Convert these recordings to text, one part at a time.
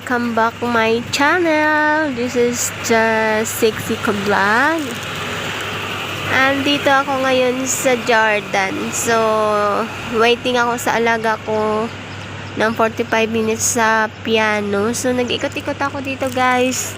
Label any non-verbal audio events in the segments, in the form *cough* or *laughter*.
welcome back my channel. This is the Sexy Vlog. Andito ako ngayon sa Jordan. So, waiting ako sa alaga ko ng 45 minutes sa piano. So, nag-ikot-ikot ako dito guys.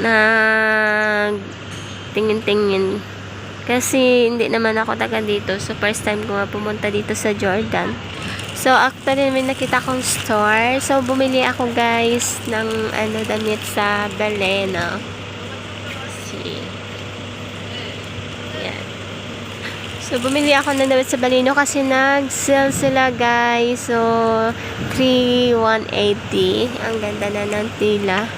Nag tingin-tingin. Kasi hindi naman ako taga dito. So, first time ko nga pumunta dito sa Jordan. So, actually, may nakita kong store. So, bumili ako, guys, ng ano, damit sa Baleno. See. Yan. So, bumili ako ng damit sa Baleno kasi nag-sale sila, guys. So, 3,180. Ang ganda na ng tila.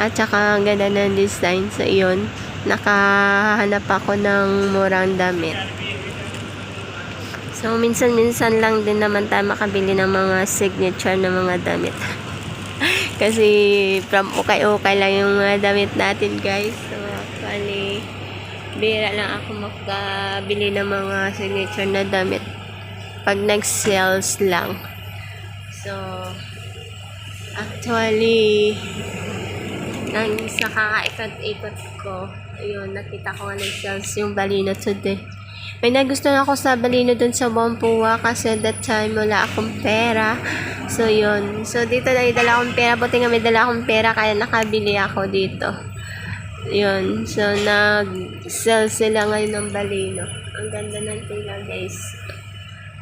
At saka, ang ganda ng design. So, yun. Nakahanap ako ng murang damit. So, minsan-minsan lang din naman tayo makabili ng mga signature na mga damit. *laughs* Kasi, from ukay-ukay lang yung mga damit natin, guys. So, actually, bira lang ako makabili ng mga signature na damit. Pag nag-sales lang. So, actually, nang sa kakaikot-ikot ko, ayun, nakita ko nga nag-sales yung balino today. May nagustuhan ako sa balino dun sa Wampuwa kasi that time wala akong pera. So, yun. So, dito na dala akong pera. Buti nga may dala akong pera kaya nakabili ako dito. Yun. So, nag-sell sila ngayon ng balino. Ang ganda ng tila, guys.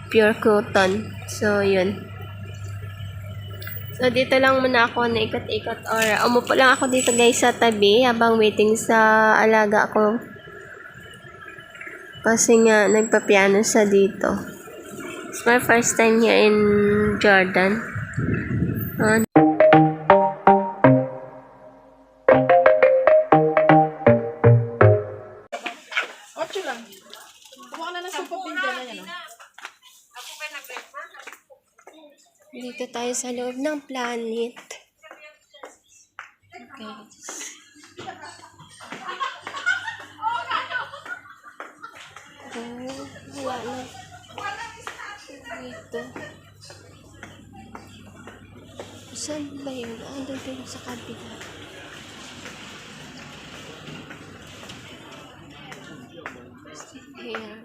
Pure cotton. So, yun. So, dito lang muna ako na ikot-ikot or umupo lang ako dito guys sa tabi habang waiting sa alaga ko. Kasi nga, nagpa-piano sa dito. It's my first time here in Jordan. Uh, Ocho lang. Kumuha ka na ng supo pinja na yan. oh. dito tayo sa loob ng planet. Saan ba yun? Doon din sa kabila. Here.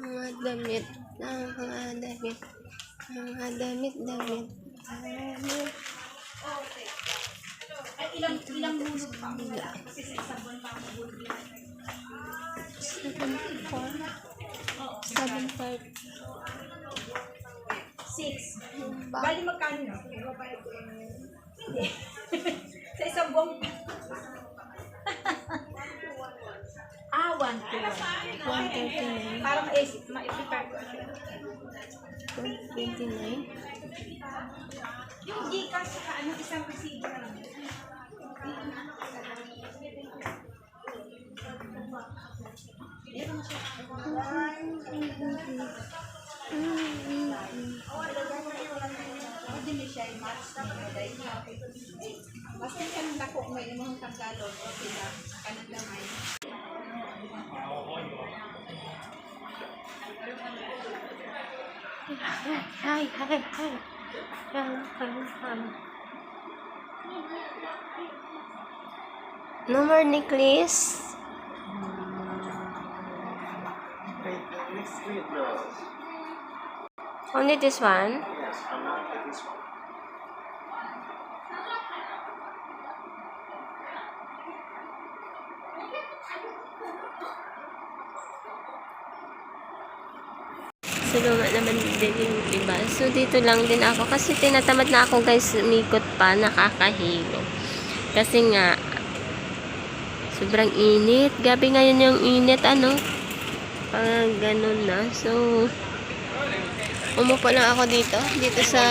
Mga damit. Ah, mga damit. Mga damit, damit. Damit. Ilang, ilang bulot pa? Kasi sa isang buwan pa bulot. Seven four. Seven five. Six. Ba? Bali magkano no? Hindi. *laughs* sa isang buwan *laughs* pa. ah, one, two. One thirty nine. Para ma-isip, ma-prepare ko. One twenty nine. Yung Gcash sa ano, isang resibo na lang. Basta ka nang dako may imong Tagalog o sila kanang lamay. Hi, hi, hi. Hello, hello. No more necklace. Only this one. Yes, I'm not this one. So, luma naman din yung iba. So, dito lang din ako. Kasi tinatamad na ako guys, umikot pa, nakakahilo. Kasi nga, sobrang init. Gabi ngayon yung init, ano? Pag ganun na. So, umupo lang ako dito. Dito sa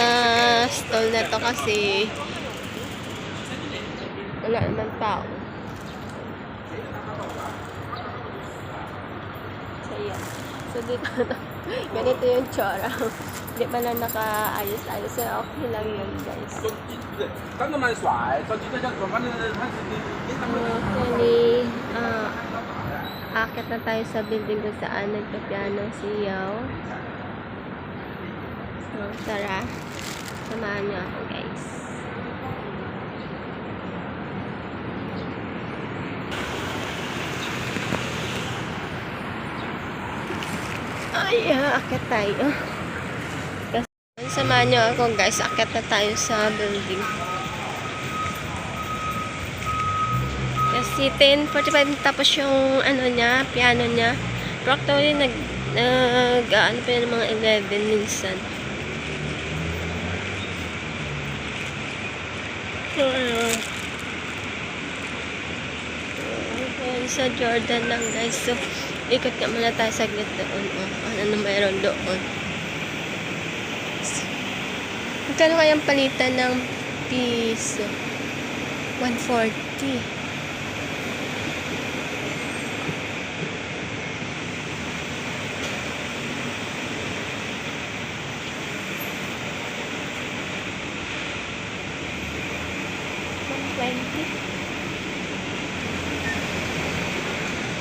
stall na to kasi wala naman tao. So, yan. So, dito na. Ganito yung tsura. Hindi pa na nakaayos-ayos. So, okay lang yun, guys. Actually, uh, akit na tayo sa building kung saan nagpapiano si Yao. So, tara. Samahan niyo ako, guys. Ay, ah, akit tayo. Kasi, samahan niyo ako, guys. Akit na tayo sa building. Kasi 10.45 tapos yung ano niya, piano niya. Pero actually, nag, nag, ano pa yun, mga 11 minsan. So, ano, Ayan, sa Jordan lang guys. So, ikot nga muna tayo saglit doon. Oh, ano na mayroon doon. Magkano kayang palitan ng piso? 140.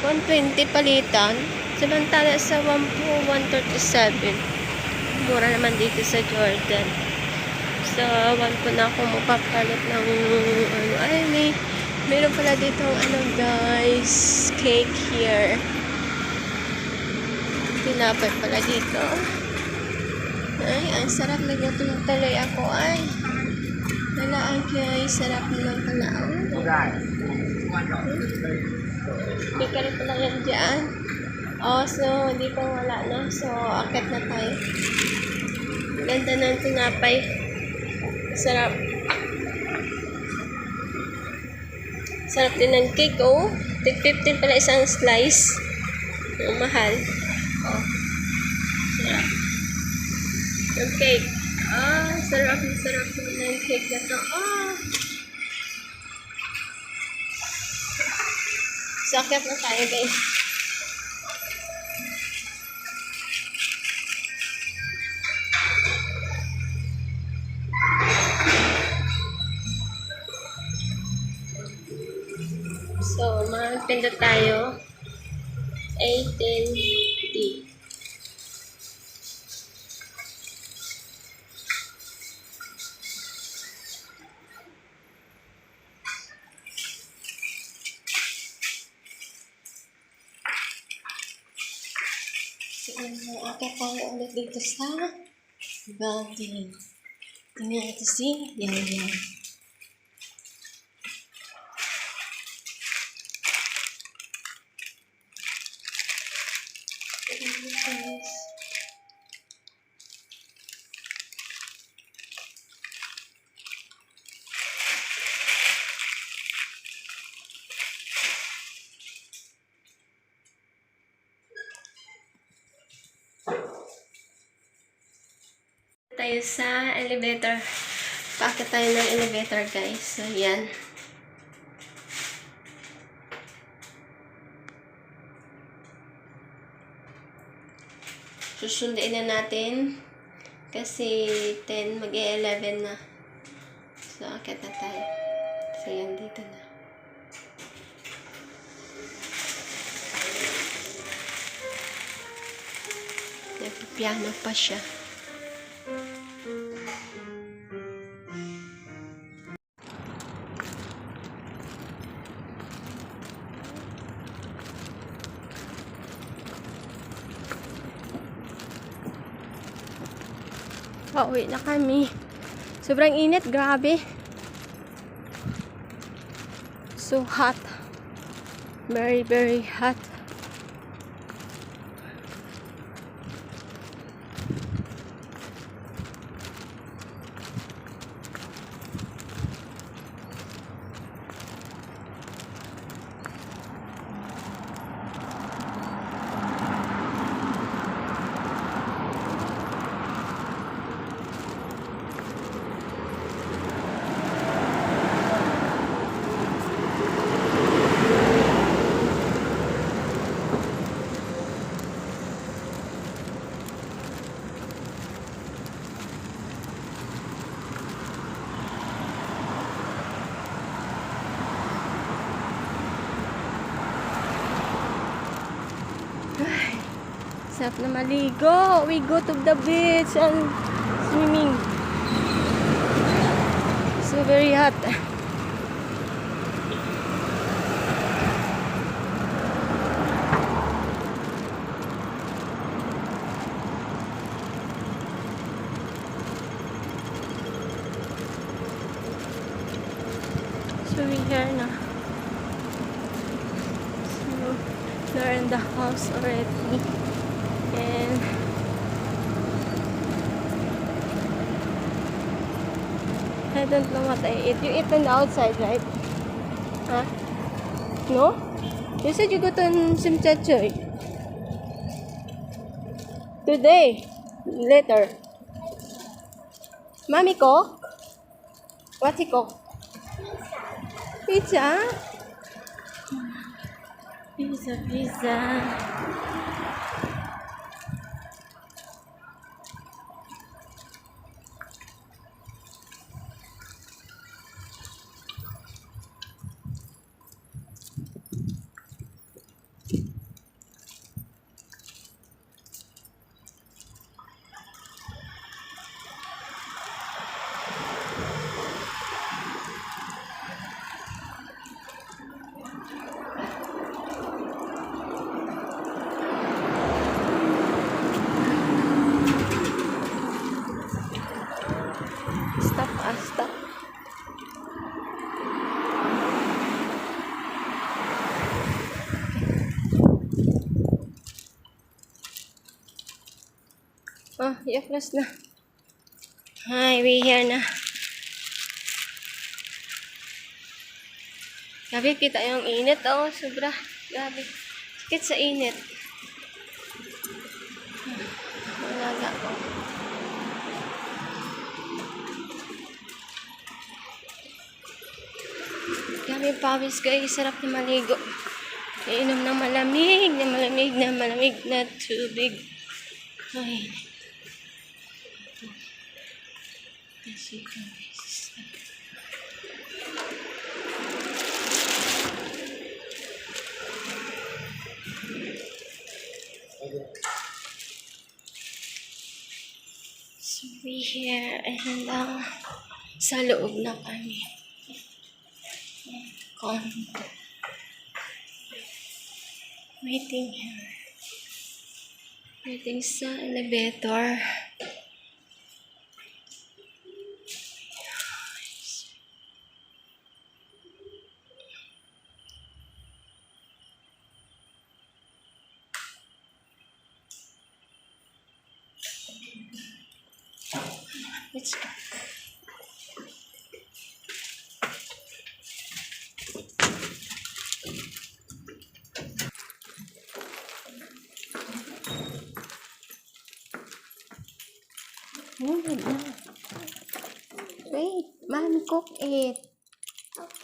One twenty palitan. Samantala sa 1 po, 137. Mura naman dito sa Jordan. Sa 1 po na ako mapapalit ng ano. Ay, may meron pala dito ano guys. Cake here. Tinapay pala dito. Ay, ang sarap na gutom tuloy ako. Ay, wala ang guys. Sarap naman pala. Oh. Hindi rin pala yan dyan. Oh, so, pa wala na. So, akit na tayo. Ganda ng tinapay. Sarap. Sarap din ng cake, oh. Tig 15 pala isang slice. Ang mahal. Oh. Sarap. Yung cake. Ah, sarap. Sarap ng cake na to. Ah. Sakit na tayo, guys. So, magpindot tayo. 18D. So, akit tayo ulit dito sa building. Tingnan natin si Yan tayo sa elevator. Paakit tayo ng elevator, guys. So, yan. Susunduin na natin. Kasi 10, mag-11 na. So, akit na tayo. So, yan dito na. Nagpipiano pa siya. Pauwi na kami. Sobrang init, grabe. So hot. Very, very hot. Sarap na maligo. We go to the beach and swimming. So very hot. We here na. So they're in the house already. And I don't know what I ate. You eat on the outside, right? Huh? No? You said you got on Simchachoy. Today. Later. Mommy cook? What he cook? Pizza? Pizza, pizza. Stop, ah, stop. Oh, yaklas na. Hi, we here na. Grabe, kita yung init. Oh, sobra. Grabe. Sakit sa init. Wala ko. Grabe pawis guys. Sarap na maligo. Iinom ng malamig, na malamig, na malamig na tubig. Ay. So we here and uh, sa loob na kami. Condo. Waiting here. Waiting sa elevator. นี่เห็นมากเฮ้ยบ้านกุ๊กเอกโอเค